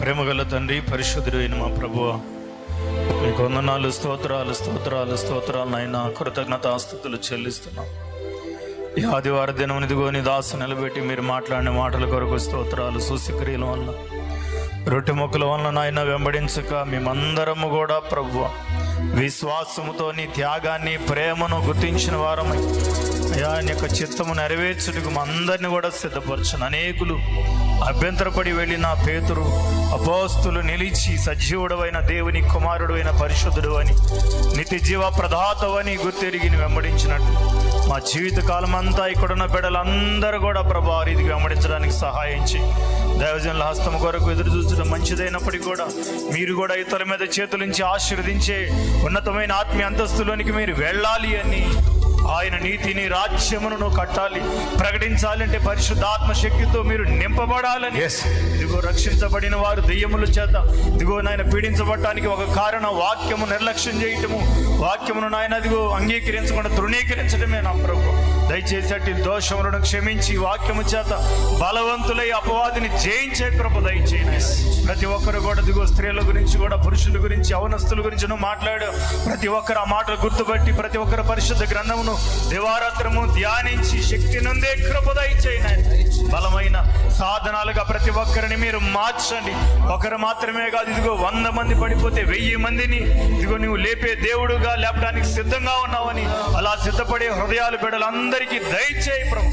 ప్రేమగల తండ్రి పరిశుద్ధుడు అయిన మా ప్రభువ మీకు వందనాలు స్తోత్రాలు స్తోత్రాలు స్తోత్రాలు నాయన. కృతజ్ఞత ఆస్తుతులు చెల్లిస్తున్నాం. ఈ ఆదివార దినం ఇదిగోని దాసు నిలబెట్టి మీరు మాట్లాడిన మాటల కొరకు స్తోత్రాలు సూసిక్రియల వలన రొట్టె మొక్కల వలన నాయన వెంబడించక మేమందరము కూడా ప్రభు విశ్వాసముతో నీ త్యాగాన్ని ప్రేమను గుర్తించిన వారమై అయ్యా నీ యొక్క చిత్తము నెరవేర్చుటకు అందరిని కూడా సిద్ధపరచను. అనేకులు అభ్యంతరపడి వెళ్ళిన పేతురు అపోస్తులు నిలిచి సజీవుడవైన దేవుని కుమారుడైన పరిశుద్ధుడు అని నిత్య జీవ ప్రధాతవని గుర్తెరిగిని వెంబడించినట్టు. మా జీవిత కాలం అంతా ఇక్కడున్న బిడ్డలందరూ కూడా ప్రభా రీతికి వెంబడించడానికి సహాయం చేయి. దైవజనుల హస్తం కొరకు ఎదురు చూసడం మంచిదైనప్పటికీ కూడా మీరు కూడా ఇతరుల మీద చేతులుంచి ఆశీర్వదించే ఉన్నతమైన ఆత్మీయ అంతస్తులోనికి మీరు వెళ్ళాలి అని ఆయన నీతిని రాజ్యమును నువ్వు కట్టాలి. ప్రకటించాలంటే పరిశుద్ధాత్మ శక్తితో మీరు నింపబడాలని. ఇదిగో రక్షించబడిన వారు దెయ్యముల చేత. ఇదిగో నాయన పీడించబడటానికి ఒక కారణం వాక్యము నిర్లక్ష్యం చేయటము. వాక్యమును నాయన అదిగో అంగీకరించకుండా తృణీకరించడమే నా ప్రభు దయచేసి అట్టి దోషములను క్షమించి వాక్యము చేత బలవంతులై అపవాదిని జయించే కృప దయచేయండి. ప్రతి ఒక్కరు కూడా దిగో స్త్రీల గురించి కూడా పురుషుల గురించి అవనస్తుల గురించి నువ్వు మాట్లాడు. ప్రతి ఒక్కరు ఆ మాటలు గుర్తుపట్టి ప్రతి ఒక్కరు పరిశుద్ధ గ్రంథమును దివారాత్రము ధ్యానించి శక్తి నుండే కృప దయచేయండి బలమైన సాధనాలుగా ప్రతి ఒక్కరిని మీరు మార్చండి. ఒకరు మాత్రమే కాదు ఇదిగో వంద మంది పడిపోతే వెయ్యి మందిని ఇదిగో నువ్వు లేపే దేవుడుగా లేపడానికి సిద్ధంగా ఉన్నావని అలా సిద్ధపడే హృదయాలు బిడ్డలందరికీ దయచేయి ప్రభు.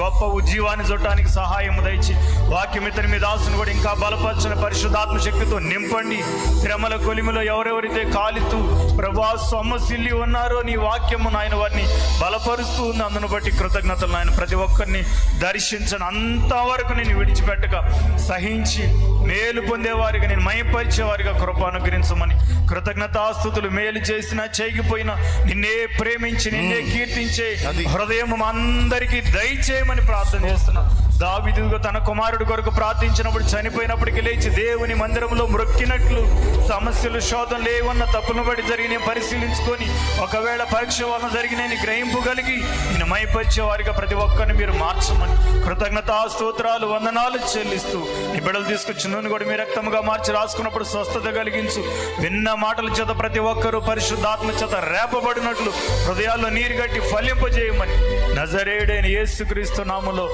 గొప్ప ఉజ్జీవాన్ని చూడటానికి సహాయం దయచి వాక్యం ఇతని మీద ఆశను కూడా ఇంకా బలపరచిన పరిశుద్ధాత్మ శక్తితో నింపండి. శ్రమల కొలిమిలో ఎవరెవరైతే కాలుతూ ప్రభా సొమ్మసిల్లి ఉన్నారో నీ వాక్యము నాయన వారిని బలపరుస్తూ ఉంది అందును బట్టి కృతజ్ఞతలు నాయన. ప్రతి ఒక్కరిని దర్శించను. అంతవరకు నేను విడిచిపెట్టక సహించి మేలు పొందేవారిగా నేను మయపరిచేవారిగా కృప అనుగ్రహించమని. కృతజ్ఞతాస్తుతులు మేలు చేసినా చేయకపోయినా నిన్నే ప్రేమించి నిన్నే కీర్తించే. హృదయం అందరికీ దయచేయమని ప్రార్థన చేస్తున్నా దావిదు తన కుమారుడు కొరకు ప్రార్థించినప్పుడు చనిపోయినప్పటికీ లేచి దేవుని మందిరంలో మ్రొక్కినట్లు సమస్యలు శోధం లేవన్న తప్పును బట్టి జరిగిన పరిశీలించుకొని ఒకవేళ పరీక్ష వలన జరిగినని గ్రహింపు కలిగి నేను మైపరిచే వారిగా ప్రతి ఒక్కరిని మీరు మార్చమని కృతజ్ఞత స్తోత్రాలు వందనాలు చెల్లిస్తూ నీ బిడ్డలు తీసుకొచ్చి నూనె కూడా మీ రక్తముగా మార్చి రాసుకున్నప్పుడు స్వస్థత కలిగించు. విన్న మాటల చేత ప్రతి ఒక్కరూ పరిశుద్ధాత్మ చేత రేపబడినట్లు హృదయాల్లో నీరు గట్టి ఫలింపజేయమని నజరేడైన యేసుక్రీస్తు నామములో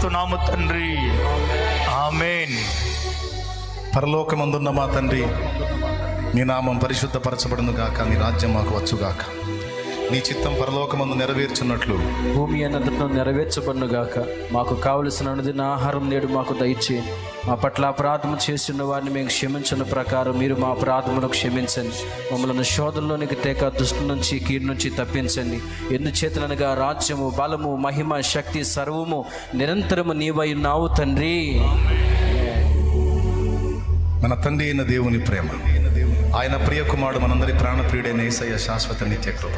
ప్రార్థిస్తున్నాము తండ్రి. ఆమెన్. పరలోకమందున్న మా తండ్రి నీ నామం పరిశుద్ధపరచబడును గాక నీ రాజ్యం మాకు వచ్చుగాక. నీ చిత్తం పరలోకమందు నెరవేర్చున్నట్లు. భూమి అన్నదను నెరవేర్చబడునుగాక మాకు కావలసిన అనుదిన ఆహారం నేడు మాకు దయచేయండి మా పట్ల అపరాధము చేసిన వారిని మేము క్షమించిన ప్రకారం మీరు మా అపరాధమును క్షమించండి. మమ్మల్ని శోధనలోనికి తేక దుష్టు నుంచి కీడు నుంచి తప్పించండి. ఎందుచేతనగా రాజ్యము బలము మహిమ శక్తి సర్వము నిరంతరము నీవై ఉన్నావు తండ్రి. మన తండ్రి అయిన దేవుని ప్రేమ. ఆయన ప్రియ కుమారుడు మనందరి ప్రాణప్రియుడైన ఏసయ్య శాశ్వత నిత్య కృప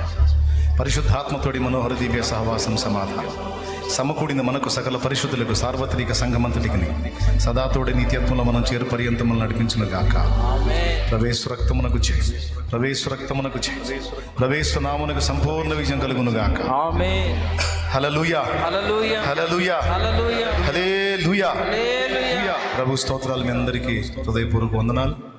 పరిశుద్ధాత్మతోడి మనోహర దివ్య సహవాసం సమాధానం. సమకూడిన మనకు సకల పరిశుద్ధులకు సార్వత్రిక సంఘమంతటికి సదాతోడి నిత్యత్వంలో మనం చేరు పర్యంతములు నడిపించును గాక. ప్రవేశ రక్తమునకు చే. ప్రవేశ రక్తమునకు చే. ప్రవేశ నామునకు సంపూర్ణ విజయం కలుగును గాక. హలలుయా హలలుయా హల్లెలూయా. ప్రభు స్తోత్రాలు మీ అందరికీ హృదయపూర్వక వందనాలు.